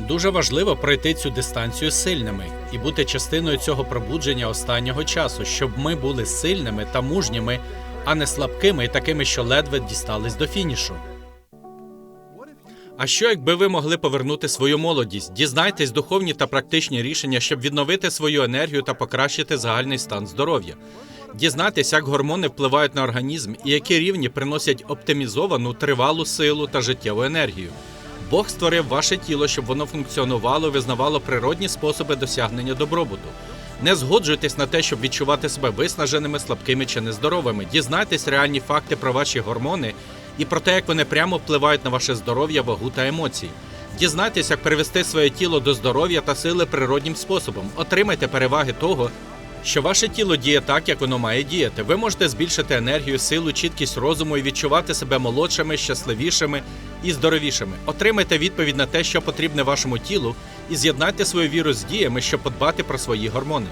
Дуже важливо пройти цю дистанцію сильними і бути частиною цього пробудження останнього часу, щоб ми були сильними та мужніми, а не слабкими і такими, що ледве дістались до фінішу. А що, якби ви могли повернути свою молодість? Дізнайтесь духовні та практичні рішення, щоб відновити свою енергію та покращити загальний стан здоров'я. Дізнайтесь, як гормони впливають на організм і які рівні приносять оптимізовану тривалу силу та життєву енергію. Бог створив ваше тіло, щоб воно функціонувало визнавало природні способи досягнення добробуту. Не згоджуйтесь на те, щоб відчувати себе виснаженими, слабкими чи нездоровими. Дізнайтесь реальні факти про ваші гормони і про те, як вони прямо впливають на ваше здоров'я, вагу та емоції. Дізнайтесь, як привести своє тіло до здоров'я та сили природнім способом. Отримайте переваги того, що ваше тіло діє так, як воно має діяти. Ви можете збільшити енергію, силу, чіткість розуму і відчувати себе молодшими, щасливішими і здоровішими. Отримайте відповідь на те, що потрібне вашому тілу, і з'єднайте свою віру з діями, щоб подбати про свої гормони.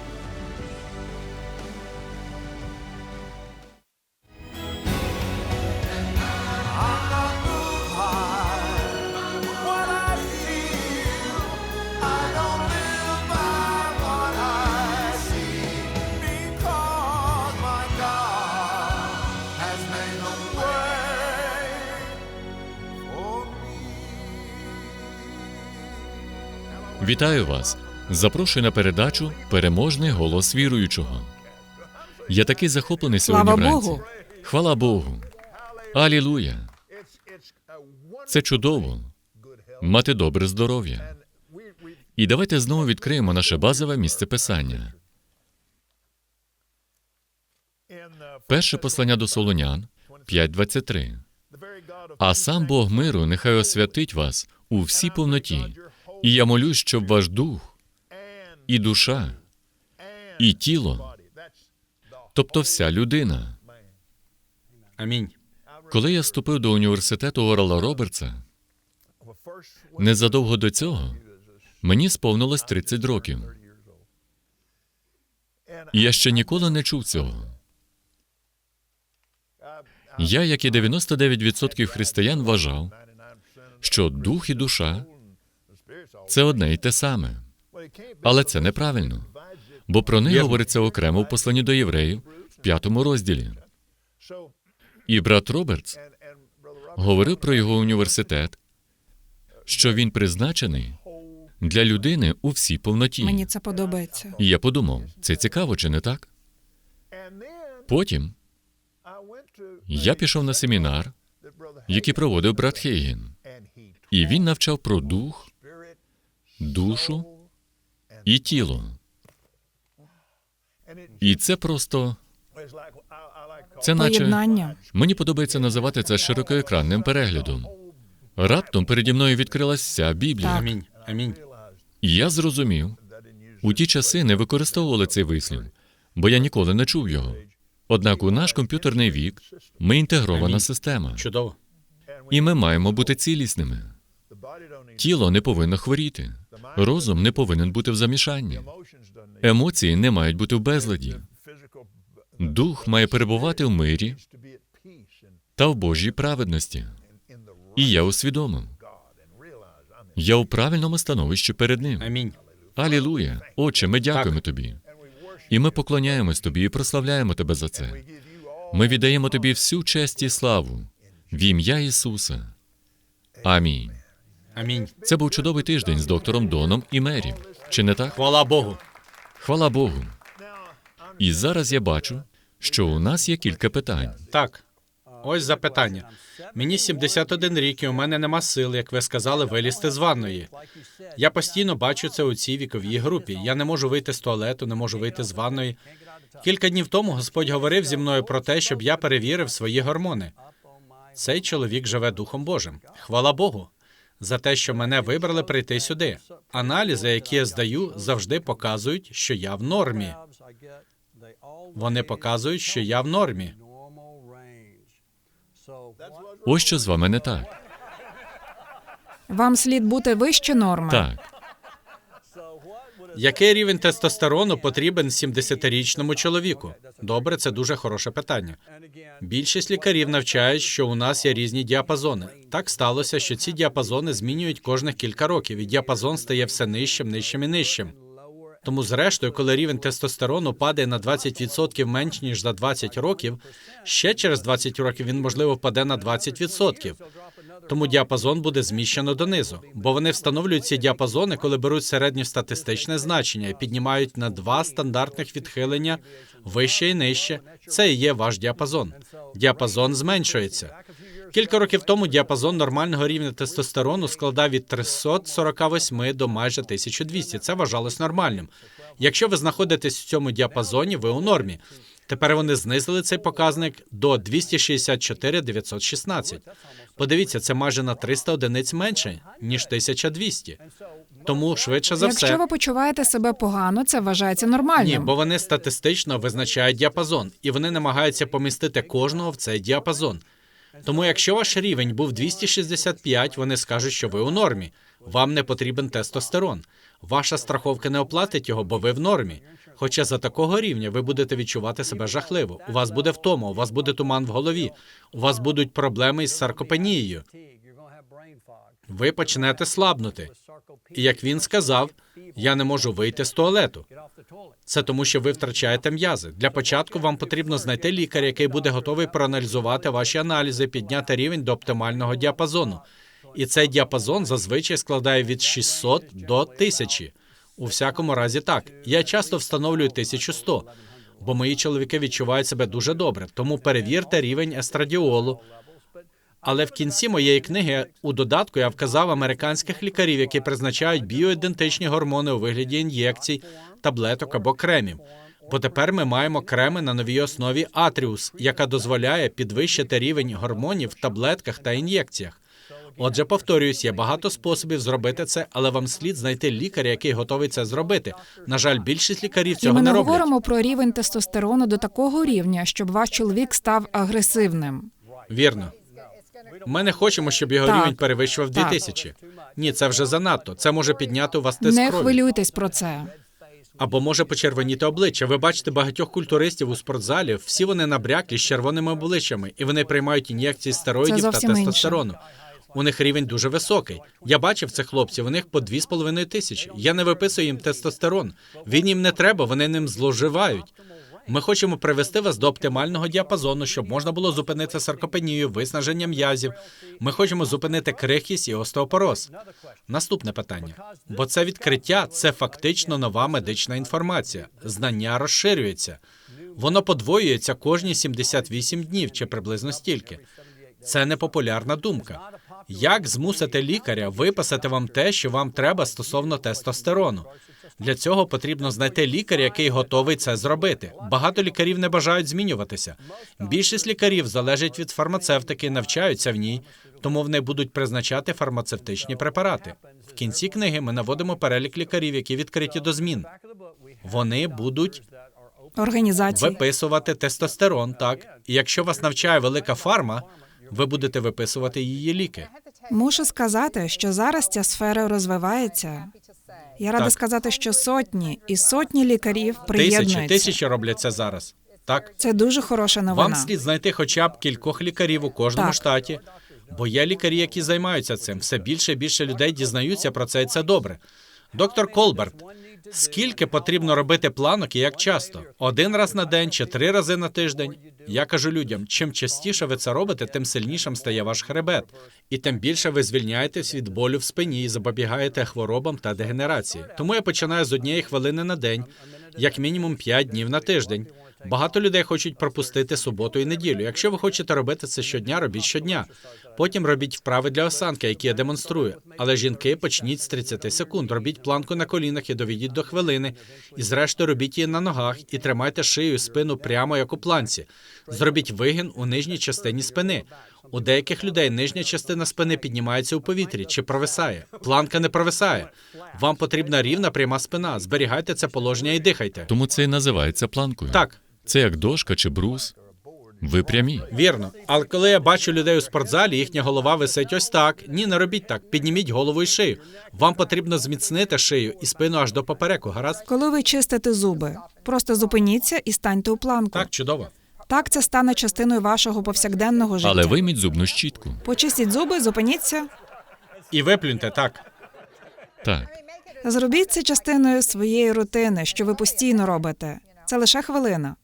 Вітаю вас! Запрошую на передачу Переможний голос віруючого. Я такий захоплений сьогодні Слава вранці. Богу! Хвала Богу! Алілуя! Це чудово мати добре здоров'я. І давайте знову відкриємо наше базове місце писання. Перше послання до Солонян 5.23. А сам Бог миру нехай освятить вас у всій повноті. І я молюсь, щоб ваш дух і душа, і тіло, тобто вся людина. Амінь. Коли я вступив до університету Орла Робертса, незадовго до цього мені сповнилось 30 років. І я ще ніколи не чув цього. Я, як і 99% християн, вважав, що дух і душа це одне і те саме. Але це неправильно, бо про них говориться окремо в посланні до євреїв в п'ятому розділі. І брат Робертс говорив про його університет, що він призначений для людини у всій повноті. Мені це подобається. І я подумав, це цікаво чи не так? Потім я пішов на семінар, який проводив брат Хейген, і він навчав про дух, душу і тіло. І це просто це наче Поєднання. мені подобається називати це широкоекранним переглядом. Раптом переді мною відкрилась вся Біблія. Так. Амінь. Амінь. І я зрозумів, у ті часи не використовували цей вислів, бо я ніколи не чув його. Однак у наш комп'ютерний вік ми інтегрована Амінь. система, Чудово. і ми маємо бути цілісними. Тіло не повинно хворіти, розум не повинен бути в замішанні, емоції не мають бути в безладі. Дух має перебувати в мирі та в Божій праведності. І я усвідомив. Я у правильному становищі перед ним. Амінь. Алілуя! Отче, ми дякуємо тобі. І ми поклоняємось тобі і прославляємо тебе за це. Ми віддаємо тобі всю честь і славу в ім'я Ісуса. Амінь. Амінь. Це був чудовий тиждень з доктором Доном і Мері. Чи не так? Хвала Богу. Хвала Богу. І зараз я бачу, що у нас є кілька питань. Так. Ось запитання. Мені 71 рік, і у мене нема сил, як ви сказали, вилізти з ванної. Я постійно бачу це у цій віковій групі. Я не можу вийти з туалету, не можу вийти з ванної. Кілька днів тому Господь говорив зі мною про те, щоб я перевірив свої гормони. Цей чоловік живе Духом Божим. Хвала Богу. За те, що мене вибрали прийти сюди. Аналізи, які я здаю, завжди показують, що я в нормі. Вони показують, що я в нормі. Ось що з вами не так. Вам слід бути вище норми. Так. Який рівень тестостерону потрібен 70-річному чоловіку? Добре, це дуже хороше питання. Більшість лікарів навчають, що у нас є різні діапазони. Так сталося, що ці діапазони змінюють кожних кілька років, і діапазон стає все нижчим, нижчим і нижчим. Тому, зрештою, коли рівень тестостерону падає на 20% менш ніж за 20 років, ще через 20 років він можливо впаде на 20%. Тому діапазон буде зміщено донизу, бо вони встановлюють ці діапазони, коли беруть середньостатистичне значення і піднімають на два стандартних відхилення вище і нижче. Це і є ваш діапазон. Діапазон зменшується. Кілька років тому діапазон нормального рівня тестостерону складав від 348 до майже 1200. Це вважалось нормальним. Якщо ви знаходитесь в цьому діапазоні, ви у нормі. Тепер вони знизили цей показник до 264 916. Подивіться, це майже на 300 одиниць менше ніж 1200. Тому швидше за все, Якщо ви почуваєте себе погано, це вважається нормальним. Ні, бо вони статистично визначають діапазон, і вони намагаються помістити кожного в цей діапазон. Тому, якщо ваш рівень був 265, вони скажуть, що ви у нормі. Вам не потрібен тестостерон. Ваша страховка не оплатить його, бо ви в нормі. Хоча за такого рівня ви будете відчувати себе жахливо. У вас буде втома, у вас буде туман в голові, у вас будуть проблеми із саркопенією. Ви почнете слабнути. І як він сказав, я не можу вийти з туалету. Це тому, що ви втрачаєте м'язи. Для початку вам потрібно знайти лікаря, який буде готовий проаналізувати ваші аналізи, підняти рівень до оптимального діапазону. І цей діапазон зазвичай складає від 600 до 1000. У всякому разі, так. Я часто встановлюю 1100, бо мої чоловіки відчувають себе дуже добре. Тому перевірте рівень естрадіолу. Але в кінці моєї книги у додатку я вказав американських лікарів, які призначають біоідентичні гормони у вигляді ін'єкцій, таблеток або кремів. Бо тепер ми маємо креми на новій основі Атріус, яка дозволяє підвищити рівень гормонів в таблетках та ін'єкціях. Отже, повторююсь, є багато способів зробити це, але вам слід знайти лікаря, який готовий це зробити. На жаль, більшість лікарів І цього ми не роблять. говоримо про рівень тестостерону до такого рівня, щоб ваш чоловік став агресивним. Вірно. Ми не хочемо, щоб його Так. рівень перевищував Так. 2000. Ні, це вже занадто. Це може підняти у вас тиск Не крові. хвилюйтесь про це. Або може почервоніти обличчя. Ви бачите багатьох культуристів у спортзалі. Всі вони набряклі з червоними обличчями, і вони приймають ін'єкції стероїдів та зовсім інше. У них рівень дуже високий. Я бачив цих хлопців. У них по 2,5 тисячі. Я не виписую їм тестостерон. Він їм не треба, вони ним зловживають. Ми хочемо привести вас до оптимального діапазону, щоб можна було зупинити саркопенію, виснаження м'язів. Ми хочемо зупинити крихкість і остеопороз. Наступне питання. Бо це відкриття це фактично нова медична інформація. Знання розширюється. Воно подвоюється кожні 78 днів чи приблизно стільки. Це непопулярна думка. Як змусити лікаря виписати вам те, що вам треба стосовно тестостерону? Для цього потрібно знайти лікаря, який готовий це зробити. Багато лікарів не бажають змінюватися. Більшість лікарів залежить від фармацевтики, навчаються в ній, тому вони будуть призначати фармацевтичні препарати. В кінці книги ми наводимо перелік лікарів, які відкриті до змін. Вони будуть Організації. виписувати тестостерон, так і якщо вас навчає велика фарма, ви будете виписувати її ліки. Мушу сказати, що зараз ця сфера розвивається. Я рада Так. сказати, що сотні і сотні лікарів Тисячі, приєднуються. тисячі роблять це зараз. Так, Це дуже хороша новина. вам слід знайти хоча б кількох лікарів у кожному Так. штаті, бо є лікарі, які займаються цим. Все більше і більше людей дізнаються про це, і це добре. Доктор Колберт, скільки потрібно робити планок і як часто? Один раз на день чи три рази на тиждень? Я кажу людям: чим частіше ви це робите, тим сильнішим стає ваш хребет, і тим більше ви звільняєтесь від болю в спині і запобігаєте хворобам та дегенерації. Тому я починаю з однієї хвилини на день, як мінімум 5 днів на тиждень. Багато людей хочуть пропустити суботу і неділю. Якщо ви хочете робити це щодня, робіть щодня. Потім робіть вправи для осанки, які я демонструю. Але жінки почніть з 30 секунд. Робіть планку на колінах і доведіть до хвилини. І зрештою робіть її на ногах і тримайте шию і спину прямо як у планці. Зробіть вигін у нижній частині спини. У деяких людей нижня частина спини піднімається у повітрі чи провисає. Планка не провисає. Вам потрібна рівна пряма спина. Зберігайте це положення і дихайте. Тому це і називається планкою. Так, Це як дошка чи брус. Ви прямі. Вірно. Але коли я бачу людей у спортзалі, їхня голова висить ось так. Ні, не робіть так. Підніміть голову і шию. Вам потрібно зміцнити шию і спину аж до попереку. Гаразд? Коли ви чистите зуби, просто зупиніться і станьте у планку. Так, чудово. Так це стане частиною вашого повсякденного життя. Але вийміть зубну щітку. Почистіть зуби, зупиніться. І виплюньте так. Так. Зробіть це частиною своєї рутини, що ви постійно робите. Це лише хвилина.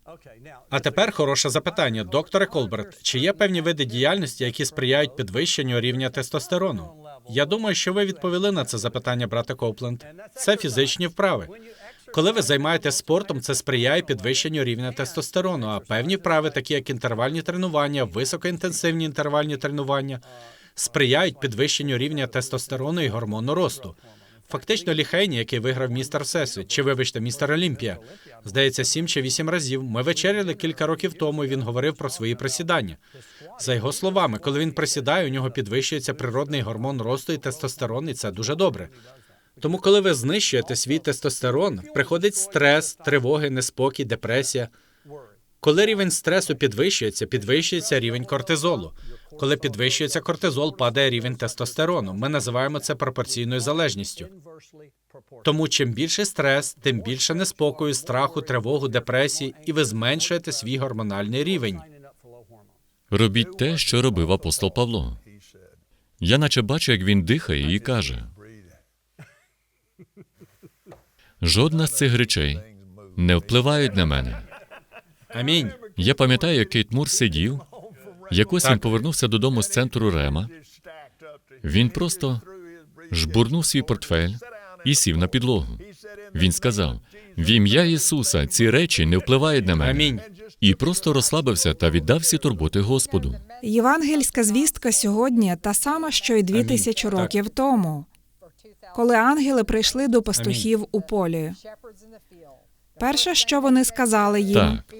А тепер хороше запитання, докторе Колберт. Чи є певні види діяльності, які сприяють підвищенню рівня тестостерону? Я думаю, що ви відповіли на це запитання, брате Копленд. Це фізичні вправи. Коли ви займаєтесь спортом, це сприяє підвищенню рівня тестостерону. А певні вправи, такі як інтервальні тренування, високоінтенсивні інтервальні тренування, сприяють підвищенню рівня тестостерону і гормону росту. Фактично, Ліхейні, який виграв містер Всесвіт, чи вибачте, містер Олімпія, здається, сім чи вісім разів. Ми вечеряли кілька років тому. і Він говорив про свої присідання. За його словами, коли він присідає, у нього підвищується природний гормон росту і тестостерон, і це дуже добре. Тому, коли ви знищуєте свій тестостерон, приходить стрес, тривоги, неспокій, депресія. Коли рівень стресу підвищується, підвищується рівень кортизолу. Коли підвищується кортизол, падає рівень тестостерону. Ми називаємо це пропорційною залежністю. Тому чим більше стрес, тим більше неспокою, страху, тривогу, депресії, і ви зменшуєте свій гормональний рівень. Робіть те, що робив апостол Павло. Я наче бачу, як він дихає і каже: жодна з цих речей не впливають на мене. Амінь. Я пам'ятаю, як Кейт Мур сидів. Якось він повернувся додому з центру Рема. Він просто жбурнув свій портфель і сів на підлогу. Він сказав: в ім'я Ісуса ці речі не впливають на мене. Амінь. І просто розслабився та віддав всі турботи Господу. Євангельська звістка сьогодні та сама, що й дві Амінь. тисячі Так. років тому, коли ангели прийшли до пастухів у полі. Перше, що вони сказали їм, Так,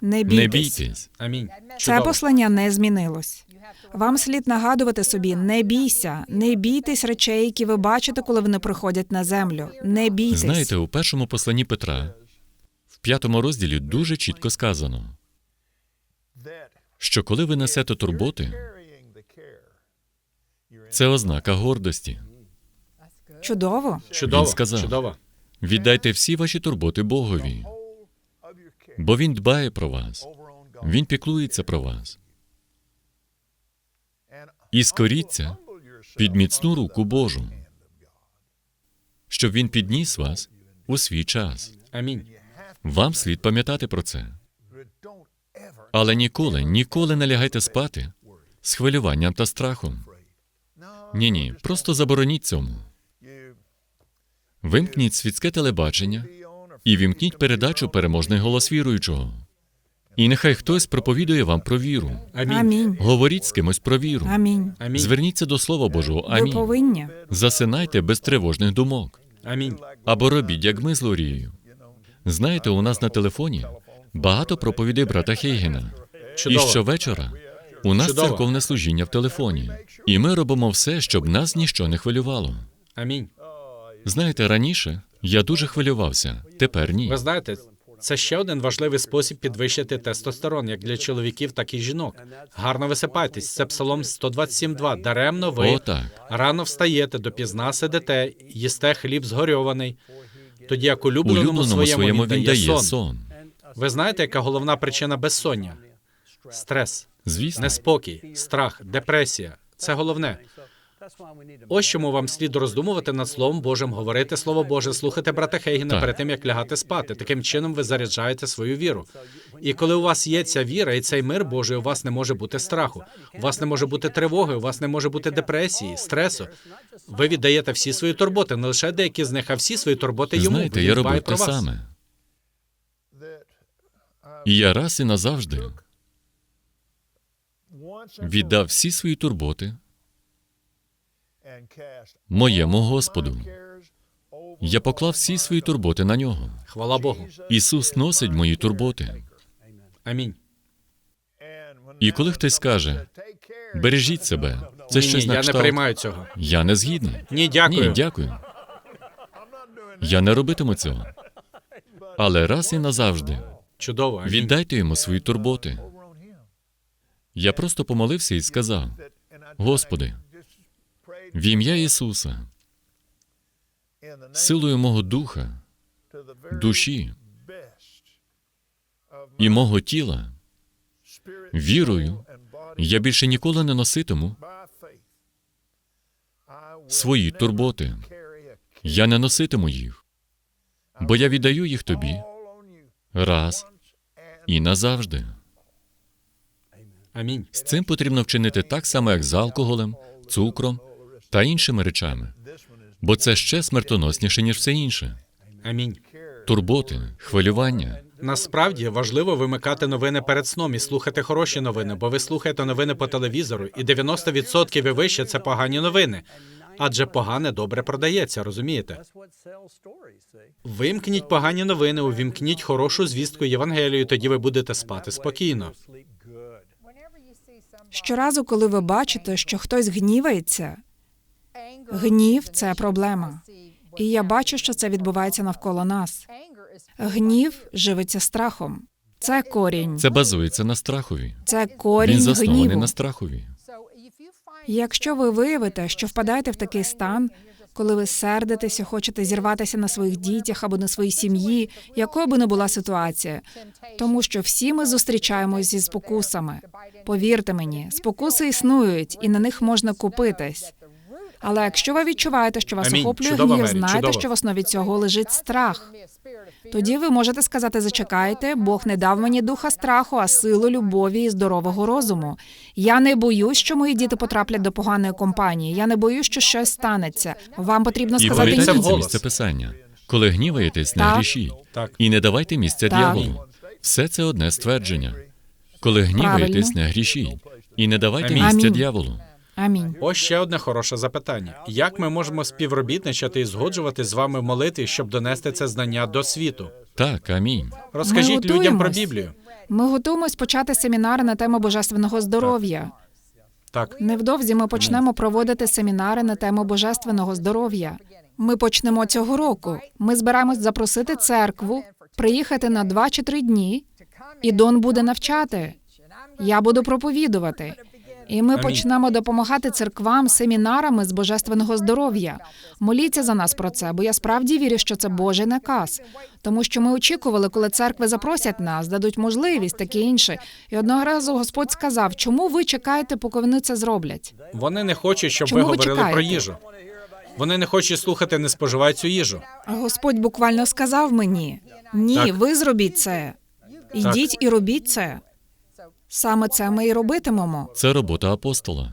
не бійтесь. не бійтесь. Амінь. Це Чудово. послання не змінилось. Вам слід нагадувати собі: не бійся, не бійтесь речей, які ви бачите, коли вони приходять на землю. Не бійтесь. Знаєте, у першому посланні Петра, в п'ятому розділі дуже чітко сказано, що коли ви несете турботи, це ознака гордості. Чудово. Чудово. Він сказав. Чудово. Віддайте всі ваші турботи Богові, бо Він дбає про вас, Він піклується про вас. І скоріться під міцну руку Божу, щоб він підніс вас у свій час. Амінь. Вам слід пам'ятати про це. Але ніколи, ніколи не лягайте спати з хвилюванням та страхом. Ні, ні, просто забороніть цьому. Вимкніть світське телебачення і вімкніть передачу переможний голос віруючого. І нехай хтось проповідує вам про віру. Амінь. Амінь. Говоріть з кимось про віру. Амінь. Амінь. Зверніться до Слова Божого. Ви Амінь. повинні. Засинайте без тривожних думок. Амінь. Або робіть, як ми з Лорією. Знаєте, у нас на телефоні багато проповідей брата Хейгена. І Чудово. щовечора у нас Чудово. церковне служіння в телефоні. І ми робимо все, щоб нас ніщо не хвилювало. Амінь. Знаєте, раніше я дуже хвилювався, тепер ні. Ви знаєте, це ще один важливий спосіб підвищити тестостерон, як для чоловіків, так і жінок. Гарно висипайтесь. Це псалом 127.2. Даремно ви О, так. рано встаєте, допізна сидите, їсте хліб згорьований. Тоді як улюбленому, Улюбленому своєму, своєму він дає сон. сон. Ви знаєте, яка головна причина безсоння? Стрес, Звісно, неспокій, страх, депресія. Це головне. Ось чому вам слід роздумувати над Словом Божим, говорити Слово Боже, слухати брата Хейгена Так. перед тим, як лягати спати. Таким чином ви заряджаєте свою віру. І коли у вас є ця віра і цей мир Божий, у вас не може бути страху, у вас не може бути тривоги, у вас не може бути депресії, стресу. Ви віддаєте всі свої турботи, не лише деякі з них, а всі свої турботи йому. знаєте, я робив те саме. І я раз і назавжди віддав всі свої турботи моєму Господу. Я поклав всі свої турботи на нього. Хвала Богу. Ісус носить мої турботи. Амінь. І коли хтось скаже, бережіть себе, це Ні, щось ні, на я не приймаю цього. Я не згідний. Ні, дякую. Ні, дякую. Я не робитиму цього. Але раз і назавжди Чудово. Амінь. віддайте йому свої турботи. Я просто помолився і сказав: Господи, в ім'я Ісуса, силою мого духа, душі і мого тіла, вірою, я більше ніколи не носитиму свої турботи. Я не носитиму їх, бо я віддаю їх тобі раз і назавжди. Амінь. З цим потрібно вчинити так само, як з алкоголем, цукром та іншими речами, бо це ще смертоносніше, ніж все інше. Амінь. Турботи, хвилювання. Насправді важливо вимикати новини перед сном і слухати хороші новини, бо ви слухаєте новини по телевізору, і 90% і вище це погані новини. Адже погане добре продається, розумієте? Вимкніть погані новини, увімкніть хорошу звістку Євангелію, тоді ви будете спати спокійно. Щоразу, коли ви бачите, що хтось гнівається, гнів це проблема. І я бачу, що це відбувається навколо нас. Гнів живиться страхом. Це корінь. Це базується на страхові. Це Він корінь заснований гніву. на страхові. Якщо ви виявите, що впадаєте в такий стан, коли ви сердитеся, хочете зірватися на своїх дітях або на своїй сім'ї, якою би не була ситуація, тому що всі ми зустрічаємось зі спокусами. Повірте мені, спокуси існують, і на них можна купитись. Але якщо ви відчуваєте, що вас охоплює гнів, знайте, чудово. що в основі цього лежить страх. Тоді ви можете сказати: зачекайте, Бог не дав мені духа страху, а силу любові і здорового розуму. Я не боюсь, що мої діти потраплять до поганої компанії. Я не боюсь, що щось станеться. Вам потрібно сказати пам'ятайте ні. це місце писання. Коли гніваєтесь, не Так. грішіть. Так. І не давайте місця Так. дьяволу. Все це одне ствердження. Коли гніваєтесь, Правильно. не грішіть. І не давайте місця Амінь. дьяволу. Амінь. Ось ще одне хороше запитання: як ми можемо співробітничати і згоджувати з вами в молитві, щоб донести це знання до світу? Так, амінь. Розкажіть людям про. Біблію. Ми готуємось почати семінари на тему божественного здоров'я. Так, Невдовзі ми почнемо проводити семінари на тему божественного здоров'я. Ми почнемо цього року. Ми збираємось запросити церкву, приїхати на два чи три дні, і Дон буде навчати. Я буду проповідувати. І ми почнемо допомагати церквам семінарами з божественного здоров'я. Моліться за нас про це, бо я справді вірю, що це Божий наказ. Тому що ми очікували, коли церкви запросять нас, дадуть можливість, таке інше. І одного разу Господь сказав: чому ви чекаєте, поки вони це зроблять? вони не хочуть, щоб Чому ви ви говорили чекаєте? про їжу. Вони не хочуть слухати, не споживай цю їжу. А Господь буквально сказав мені: ні, Так. ви зробіть це. Йдіть і робіть це. Саме це ми і робитимемо. Це робота апостола.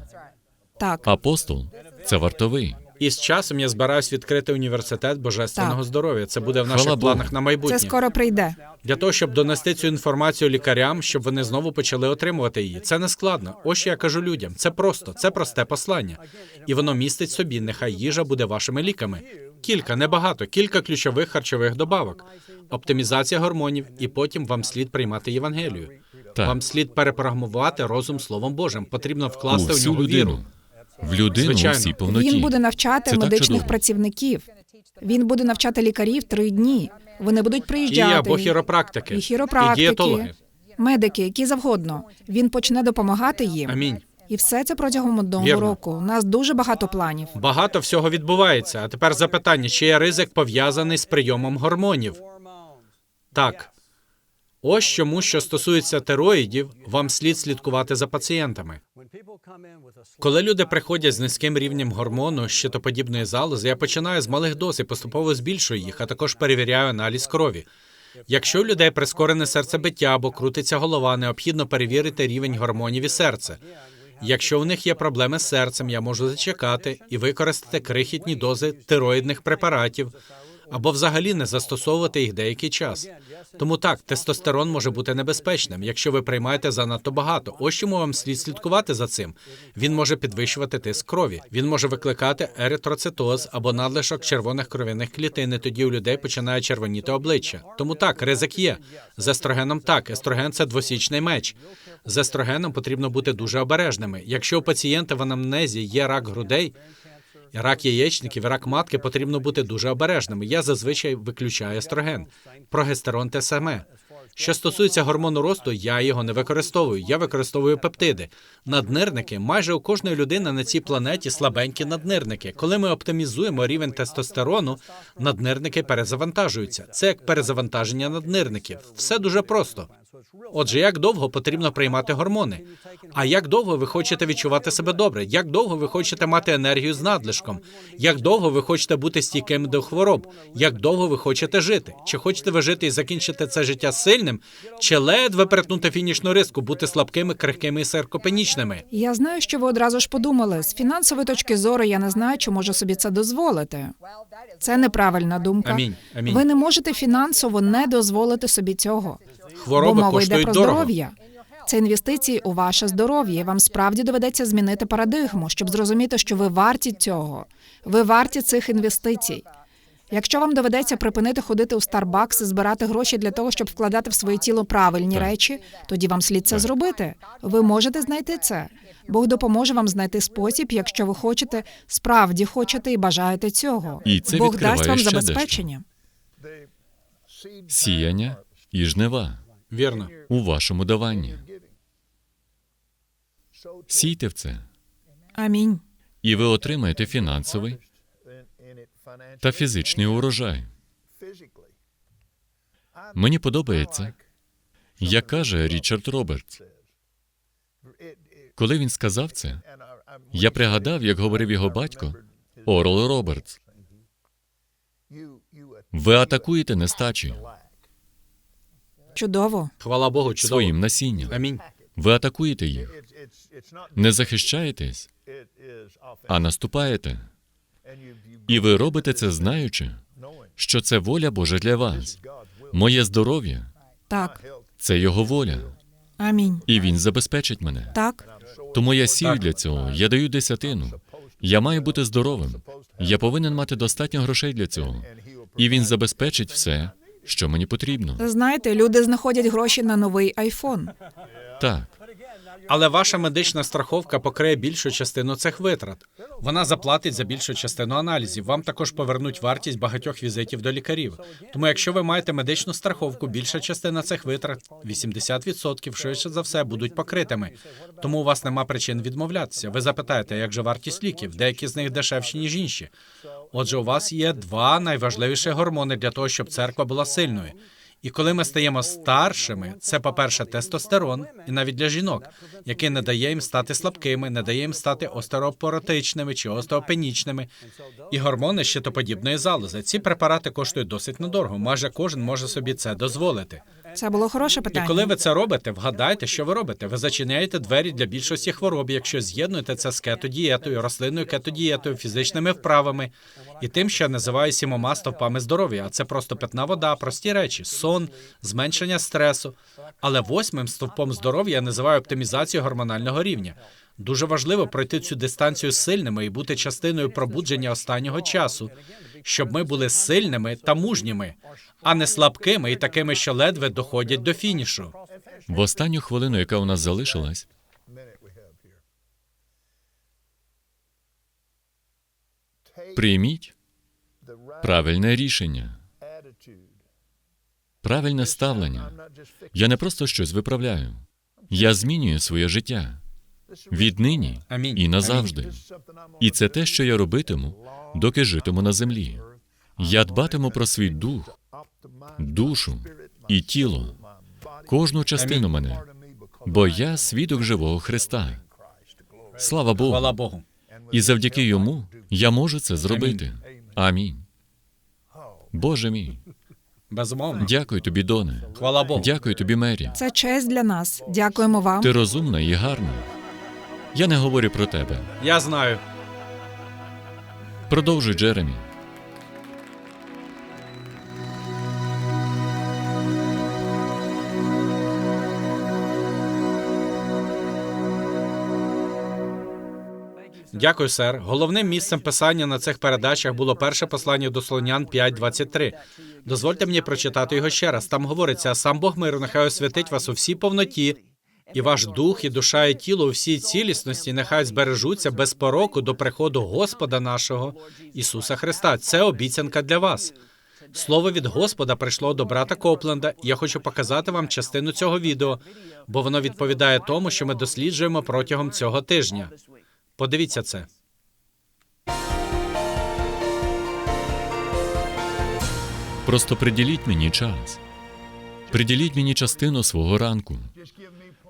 Так, Апостол це вартовий. І з часом я збираюсь відкрити університет божественного Так. здоров'я. Це буде в Хвала наших Богу. планах на майбутнє. це скоро прийде. Для того, щоб донести цю інформацію лікарям, щоб вони знову почали отримувати її. Це не складно. Ось що я кажу людям. Це просто, це просте послання. І воно містить в собі. Нехай їжа буде вашими ліками. Кілька, небагато, кілька ключових харчових добавок. Оптимізація гормонів, і потім вам слід приймати Євангелію. Так. Вам слід перепрограмувати розум Словом Божим. Потрібно У вкласти в всю нього людину. віру. В людину у Звичайно. всій повноті. Він буде навчати Це медичних працівників. Він буде навчати лікарів три дні. Вони будуть І приїжджати. або хіропрактики, і хіропрактики, і дієтологи. медики, які завгодно. Він почне допомагати їм. Амінь. І все це протягом одного Вірно. року. У нас дуже багато планів. Багато всього відбувається. А тепер запитання: чи є ризик пов'язаний з прийомом гормонів? Так. Ось чому, що стосується тероїдів, вам слід слідкувати за пацієнтами. Коли люди приходять з низьким рівнем гормону щитоподібної залози, я починаю з малих доз і поступово збільшую їх, а також перевіряю аналіз крові. Якщо у людей прискорене серцебиття або крутиться голова, необхідно перевірити рівень гормонів і серця. Якщо у них є проблеми з серцем, я можу зачекати і використати крихітні дози тироїдних препаратів або взагалі не застосовувати їх деякий час. Тому так, тестостерон може бути небезпечним, якщо ви приймаєте занадто багато. Ось чому вам слід слідкувати за цим. Він може підвищувати тиск крові. Він може викликати еритроцитоз або надлишок червоних кров'яних клітин. і Тоді у людей починає червоніти обличчя. Тому так, ризик є. З естрогеном так, естроген це двосічний меч. З естрогеном потрібно бути дуже обережними. Якщо у пацієнта в анамнезі є рак грудей, Рак яєчників, рак матки потрібно бути дуже обережними. Я зазвичай виключаю естроген, прогестерон те саме. Що стосується гормону росту, я його не використовую. Я використовую пептиди. Наднирники майже у кожної людини на цій планеті слабенькі наднирники. Коли ми оптимізуємо рівень тестостерону, наднирники перезавантажуються. Це як перезавантаження наднирників. Все дуже просто. Отже, як довго потрібно приймати гормони? А як довго ви хочете відчувати себе добре? Як довго ви хочете мати енергію з надлишком? Як довго ви хочете бути стійкими до хвороб? Як довго ви хочете жити? Чи хочете ви жити і закінчити це життя сильним? Чи ледве перетнути фінішну риску, бути слабкими, крихкими і серкопенічними? Я знаю, що ви одразу ж подумали. З фінансової точки зору я не знаю, чи можу собі це дозволити. Це неправильна думка. Амінь. Амінь. Ви не можете фінансово не дозволити собі цього. Хвороби Бо мова йде про дорого. здоров'я. Це інвестиції у ваше здоров'я. і Вам справді доведеться змінити парадигму, щоб зрозуміти, що ви варті цього. Ви варті цих інвестицій. Якщо вам доведеться припинити ходити у Starbucks і збирати гроші для того, щоб вкладати в своє тіло правильні речі, тоді вам слід це зробити. Ви можете знайти це. Бог допоможе вам знайти спосіб, якщо ви хочете, справді хочете і бажаєте цього. І це Бог дасть вам забезпечення. Сіяння і жнива Вірно. у вашому даванні. Сійте в це, Амінь. і ви отримаєте фінансовий та фізичний урожай. Мені подобається, як каже Річард Робертс. Коли він сказав це, я пригадав, як говорив його батько Орл Робертс. Ви атакуєте нестачі Чудово. Хвала Богу, чудово. своїм насінням. Амінь. Ви атакуєте їх, не захищаєтесь, а наступаєте. І ви робите це, знаючи, що це воля Божа для вас. Моє здоров'я Так. це його воля, Амінь. і він забезпечить мене. Так. Тому я сію для цього. Я даю десятину. Я маю бути здоровим. Я повинен мати достатньо грошей для цього. І він забезпечить все, що мені потрібно. Знаєте, люди знаходять гроші на новий айфон. Так, Але ваша медична страховка покриє більшу частину цих витрат. Вона заплатить за більшу частину аналізів. Вам також повернуть вартість багатьох візитів до лікарів. Тому, якщо ви маєте медичну страховку, більша частина цих витрат 80% швидше за все будуть покритими. Тому у вас нема причин відмовлятися. Ви запитаєте, як же вартість ліків? Деякі з них дешевші ніж інші. Отже, у вас є два найважливіші гормони для того, щоб церква була сильною. І коли ми стаємо старшими, це, по-перше, тестостерон, і навіть для жінок, який не дає їм стати слабкими, не дає їм стати остеропоротичними чи остеопенічними, і гормони щитоподібної залози. Ці препарати коштують досить недорого. Майже кожен може собі це дозволити. Це було хороше І питання. коли ви це робите, вгадайте, що ви робите. Ви зачиняєте двері для більшості хвороб, якщо з'єднуєте це з кетодієтою, рослинною кетодієтою, фізичними вправами і тим, що я називаю сімома стовпами здоров'я. А це просто питна вода, прості речі, сон, зменшення стресу. Але восьмим стовпом здоров'я я називаю оптимізацію гормонального рівня. Дуже важливо пройти цю дистанцію сильними і бути частиною пробудження останнього часу, щоб ми були сильними та мужніми, а не слабкими і такими, що ледве доходять до фінішу. в останню хвилину, яка у нас залишилась, прийміть правильне рішення, правильне ставлення. Я не просто щось виправляю. Я змінюю своє життя віднині і назавжди. І це те, що я робитиму, доки житиму на землі. Я дбатиму про свій дух, душу і тіло, кожну частину мене, бо я свідок живого Христа. Слава Богу. Хвала Богу. І завдяки йому я можу це зробити. Амінь. Боже мій, Безумовно. дякую тобі, Доне. Хвала Богу. Дякую тобі, Мері. Це честь для нас. Дякуємо вам. Ти розумна і гарна. Я не говорю про тебе. Я знаю. Продовжуй, Джеремі. Дякую, сер. Головним місцем писання на цих передачах було перше послання до Слонян 5.23. Дозвольте мені прочитати його ще раз. Там говориться: сам Бог миру нехай освятить вас у всій повноті, і ваш дух, і душа, і тіло у всій цілісності нехай збережуться без пороку до приходу Господа нашого Ісуса Христа. Це обіцянка для вас. Слово від Господа прийшло до брата Копленда. Я хочу показати вам частину цього відео, бо воно відповідає тому, що ми досліджуємо протягом цього тижня. Подивіться це. Просто приділіть мені час. Приділіть мені частину свого ранку.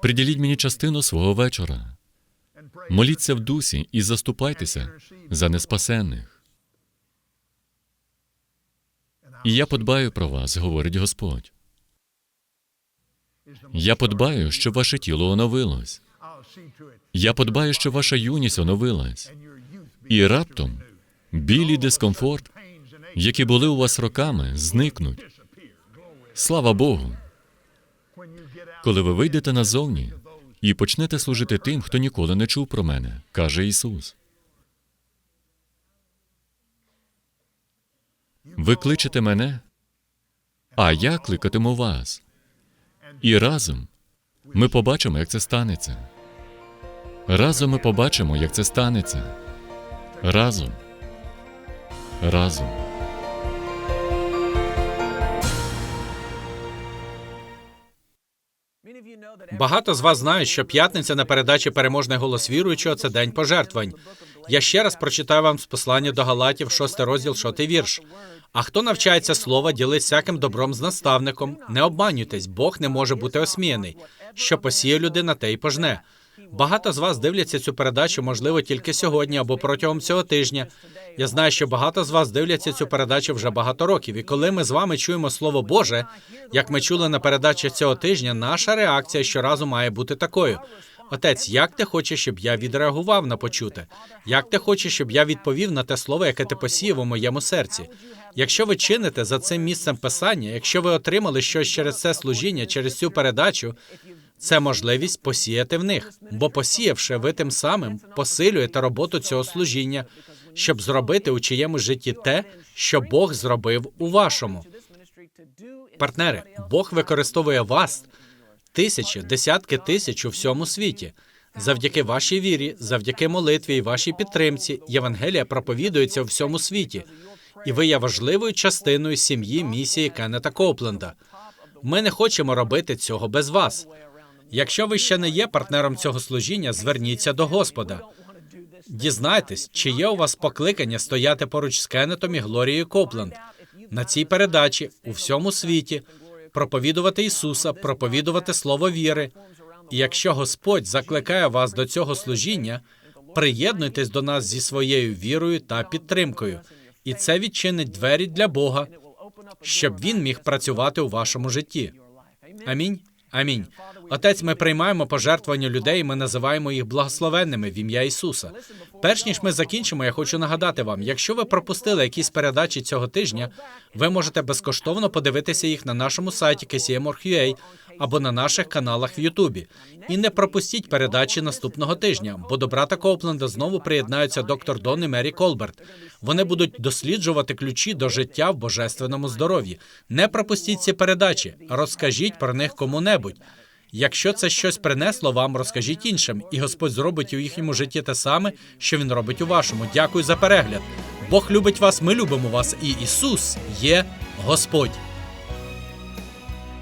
Приділіть мені частину свого вечора. Моліться в дусі і заступайтеся за неспасенних. І я подбаю про вас, говорить Господь. Я подбаю, щоб ваше тіло оновилось. Я подбаю, щоб ваша юність оновилась. І раптом біль і дискомфорт, які були у вас роками, зникнуть. Слава Богу! Коли ви вийдете назовні і почнете служити тим, хто ніколи не чув про мене, каже Ісус. Ви кличете мене, а я кликатиму вас. І разом ми побачимо, як це станеться. Разом ми побачимо, як це станеться. Разом. Разом. Багато з вас знають, що п'ятниця на передачі переможний голос віруючого це день пожертвань. Я ще раз прочитаю вам з послання до Галатів, 6 розділ, 6 вірш. А хто навчається слова, ділись всяким добром з наставником. Не обманюйтесь, Бог не може бути осміяний. Що посіє людина, те й пожне. Багато з вас дивляться цю передачу, можливо, тільки сьогодні або протягом цього тижня. Я знаю, що багато з вас дивляться цю передачу вже багато років. І коли ми з вами чуємо Слово Боже, як ми чули на передачі цього тижня, наша реакція щоразу має бути такою. Отець, як ти хочеш, щоб я відреагував на почуте? Як ти хочеш, щоб я відповів на те слово, яке ти посіяв у моєму серці? Якщо ви чините за цим місцем писання, якщо ви отримали щось через це служіння, через цю передачу, це можливість посіяти в них. Бо посіявши, ви тим самим посилюєте роботу цього служіння, щоб зробити у чиєму житті те, що Бог зробив у вашому. Партнери, Бог використовує вас тисячі, десятки тисяч у всьому світі. Завдяки вашій вірі, завдяки молитві і вашій підтримці, Євангелія проповідується у всьому світі, і ви є важливою частиною сім'ї місії Кеннета Копленда. Ми не хочемо робити цього без вас. Якщо ви ще не є партнером цього служіння, зверніться до Господа. Дізнайтесь, чи є у вас покликання стояти поруч з Кеннетом і Глорією Копленд на цій передачі у всьому світі, проповідувати Ісуса, проповідувати Слово віри. І якщо Господь закликає вас до цього служіння, приєднуйтесь до нас зі своєю вірою та підтримкою, і це відчинить двері для Бога, щоб він міг працювати у вашому житті. Амінь. Амінь. Отець, ми приймаємо пожертвування людей, і ми називаємо їх благословенними в ім'я Ісуса. Перш ніж ми закінчимо, я хочу нагадати вам: якщо ви пропустили якісь передачі цього тижня, ви можете безкоштовно подивитися їх на нашому сайті KCM.org.ua або на наших каналах в Ютубі. І не пропустіть передачі наступного тижня, бо до брата Копленда знову приєднаються доктор Дон і Мері Колберт. Вони будуть досліджувати ключі до життя в божественному здоров'ї. Не пропустіть ці передачі, розкажіть про них кому-небудь. Якщо це щось принесло вам, розкажіть іншим, і Господь зробить у їхньому житті те саме, що він робить у вашому. Дякую за перегляд. Бог любить вас, ми любимо вас, і Ісус є Господь.